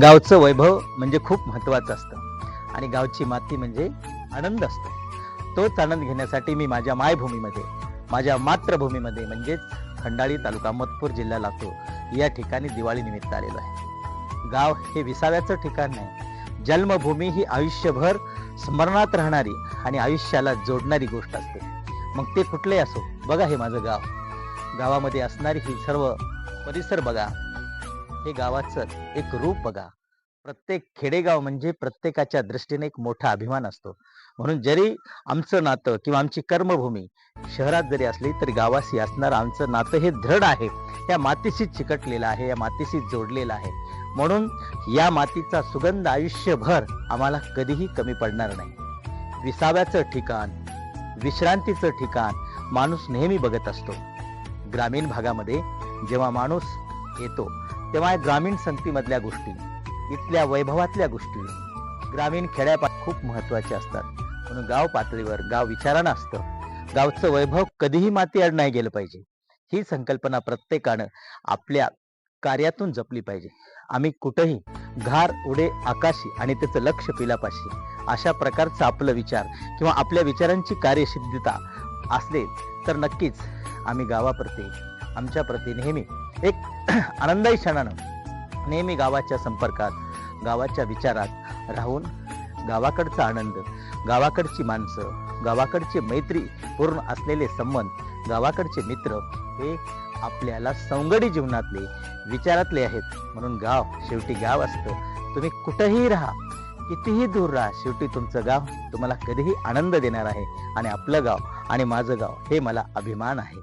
गावचं वैभव म्हणजे खूप महत्वाचं असतं. आणि गावची माती म्हणजे आनंद असतो. तोच आनंद घेण्यासाठी मी माझ्या मायभूमीमध्ये माझ्या मातृभूमीमध्ये म्हणजेच खंडाळी तालुका मतपूर जिल्हा लातूर या ठिकाणी दिवाळी निमित्त आलेलो आहे. गाव हे विसाव्याचं ठिकाण नाही. जन्मभूमी ही आयुष्यभर स्मरणात राहणारी आणि आयुष्याला जोडणारी गोष्ट असते. मग ते कुठले असो बघा हे माझं गाव. गावामध्ये असणारी ही सर्व परिसर बघा. हे गावाचं एक रूप बघा. प्रत्येक खेडेगाव म्हणजे प्रत्येकाच्या दृष्टीने एक मोठा अभिमान असतो. म्हणून जरी आमचं नातं किंवा आमची कर्मभूमी शहरात जरी असली तरी गावाशी असणारं आमचं नातं हे दृढ आहे. या मातीशी चिकटलेलं आहे या मातीशी जोडलेलं आहे. म्हणून या मातीचा सुगंध आयुष्यभर आम्हाला कधीही कमी पडणार नाही. विसाव्याचं ठिकाण विश्रांतीचं ठिकाण माणूस नेहमी बघत असतो. ग्रामीण भागामध्ये जेव्हा माणूस येतो तेव्हा ग्रामीण संगतीमधल्या गोष्टी इथल्या वैभवातल्या गोष्टी ग्रामीण खेड्यापात खूप महत्त्वाच्या असतात. म्हणून गाव पातळीवर गाव विचारानं असतं. गावचं वैभव कधीही मातीआड नाही गेलं पाहिजे. ही संकल्पना प्रत्येकानं आपल्या कार्यातून जपली पाहिजे. आम्ही कुठंही घार उडे आकाशी आणि त्याचं लक्ष पिलापाशी अशा प्रकारचा आपलं विचार किंवा आपल्या विचारांची कार्यसिद्धता असले तर नक्कीच आम्ही गावाप्रती आमच्या प्रती नेहमी एक आनंदाई क्षणानं नेहमी गावाच्या संपर्कात गावाच्या विचारात राहून गावाकडचा आनंद गावाकडची माणसं गावाकडची मैत्री पूर्ण असलेले संबंध गावाकडचे मित्र हे आपल्याला संगडी जीवनातले विचारातले आहेत. म्हणून गाव शेवटी गाव असतं. तुम्ही कुठेही राहा कितीही दूर राहा शेवटी तुमचं गाव तुम्हाला कधीही आनंद देणार आहे. आणि आपलं गाव आणि माझं गाव हे मला अभिमान आहे.